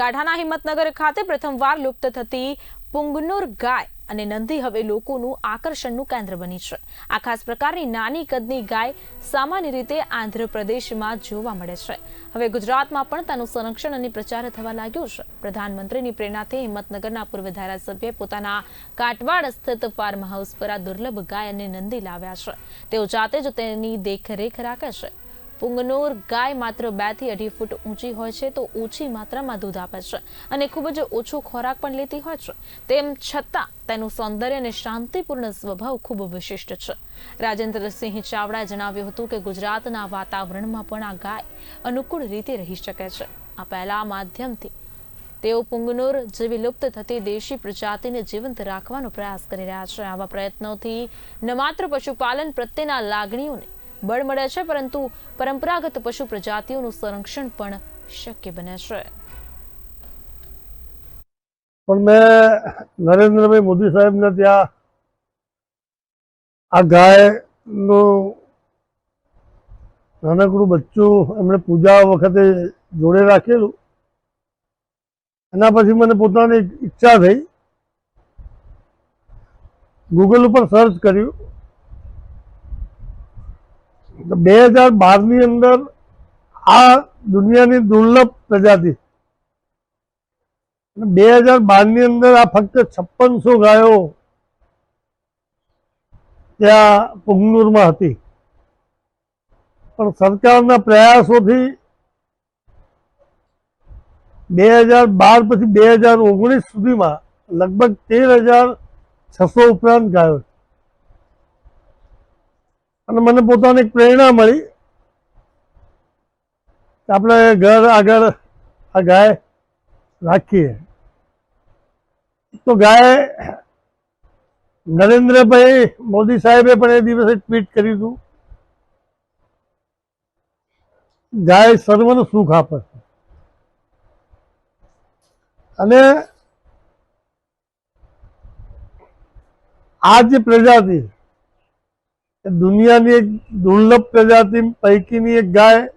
કાંઠાના હિંમતનગર ખાતે પ્રથમવાર લુપ્ત થતી પુંગનુર ગાય અને નંદી હવે લોકોનું આકર્ષણનું કેન્દ્ર બની છે. આ ખાસ પ્રકારની નાની કદની ગાય સામાન્ય રીતે આંધ્રપ્રદેશમાં જોવા મળે છે. હવે ગુજરાતમાં પણ તેનું સંરક્ષણ અને પ્રચાર થવા લાગ્યો છે. પ્રધાનમંત્રીની પ્રેરણાથી હિંમતનગરના પૂર્વ ધારાસભ્ય પોતાના કાટવાડ સ્થિત ફાર્મ હાઉસ પર આ દુર્લભ ગાય અને નંદી લાવ્યા છે. તેઓ જાતે જ તેની દેખરેખ રાખે છે. પુંગનુર ગાય માત્ર બેથી અઢી ફૂટ ઊંચી હોય છે તો ઓછી માત્રામાં દૂધ આપે છે અને ખૂબ જ ઓછો ખોરાક પણ લેતી હોય છે. તેમ છતાં તેનું સૌંદર્ય અને શાંતિપૂર્ણ સ્વભાવ ખૂબ વિશિષ્ટ છે. રાજેન્દ્રસિંહ ચાવડાએ જણાવ્યું હતું કે ગુજરાતના વાતાવરણમાં પણ આ ગાય અનુકૂળ રીતે રહી શકે છે. આ પહેલા માધ્યમથી તેઓ પુંગનોર જેવી લુપ્ત થતી દેશી પ્રજાતિને જીવંત રાખવાનો પ્રયાસ કરી રહ્યા છે. આવા પ્રયત્નોથી ન માત્ર પશુપાલન પ્રત્યેના લાગણીઓને બળ મળે છે, પરંતુ પરંપરાગત પશુ પ્રજાતિઓનું સંરક્ષણ પણ શક્ય બને છે. પણ મેં નરેન્દ્રભાઈ મોદી સાહેબને ત્યાં આ ગાયનું નાનકડું બચ્ચું એમણે પૂજા વખતે જોડે રાખેલું. એના પછી મને પોતાની ઈચ્છા થઈ. ગૂગલ ઉપર સર્ચ કર્યું. બે હજાર બારની અંદર આ દુનિયાની દુર્લભ પ્રજાતિ બે હજાર બારની અંદર આ ફક્ત છપ્પનસો ગાયો ત્યાં પુંગનુરમાં હતી પણ સરકારના પ્રયાસોથી બે હજાર બાર પછી બે હજાર ઓગણીસ સુધીમાં લગભગ તેર હજાર છસો ઉપરાંત ગાયો છે. અને મને પોતાની પ્રેરણા મળી કે આપણે ઘર આગળ આ ગાય રાખીએ. તો ગાય નરેન્દ્રભાઈ મોદી સાહેબે પણ એ દિવસે ટ્વીટ કર્યું હતું, ગાય સર્વનું સુખ આપે છે. અને આ જે પ્રજાતિ એ દુનિયાની એક દુર્લભ પ્રજાતિ પૈકીની એક ગાય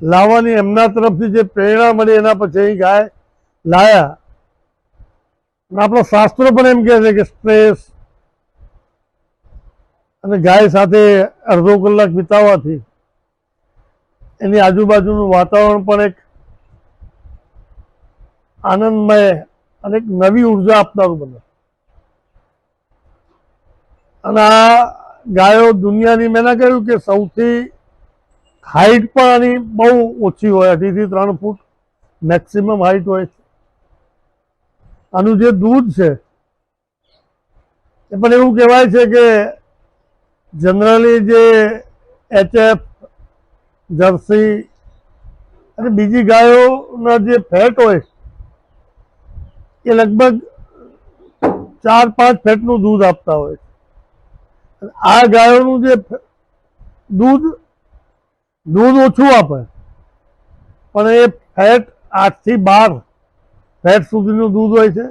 લાવવાની એમના તરફથી જે પ્રેરણા મળી એના પછી એ ગાય લાયા. આપણા શાસ્ત્રો પણ એમ કહે છે કે સ્ટ્રેસ અને ગાય સાથે અડધો કલાક વિતાવવાથી એની આજુબાજુનું વાતાવરણ પણ એક આનંદમય અને એક નવી ઊર્જા આપનારું બને. અને આ ગાયો દુનિયાની મેં ના કહ્યું કે સૌથી હાઈટ પણ આની બહુ ઓછી હોય, અઢીથી ત્રણ ફૂટ મેક્સિમમ હાઈટ હોય છે. આનું જે દૂધ છે, એ પણ એવું કહેવાય છે કે જનરલી જે એચએફ જર્સી અને બીજી ગાયોના જે ફેટ હોય, એ લગભગ ચાર પાંચ ફેટનું દૂધ આપતા હોય છે. આ ગાયોનું જે દૂધ દૂધ ઓછું આપે. પણ એ ફેટ આઠથી બાર ફેટ સુધીનું દૂધ હોય છે.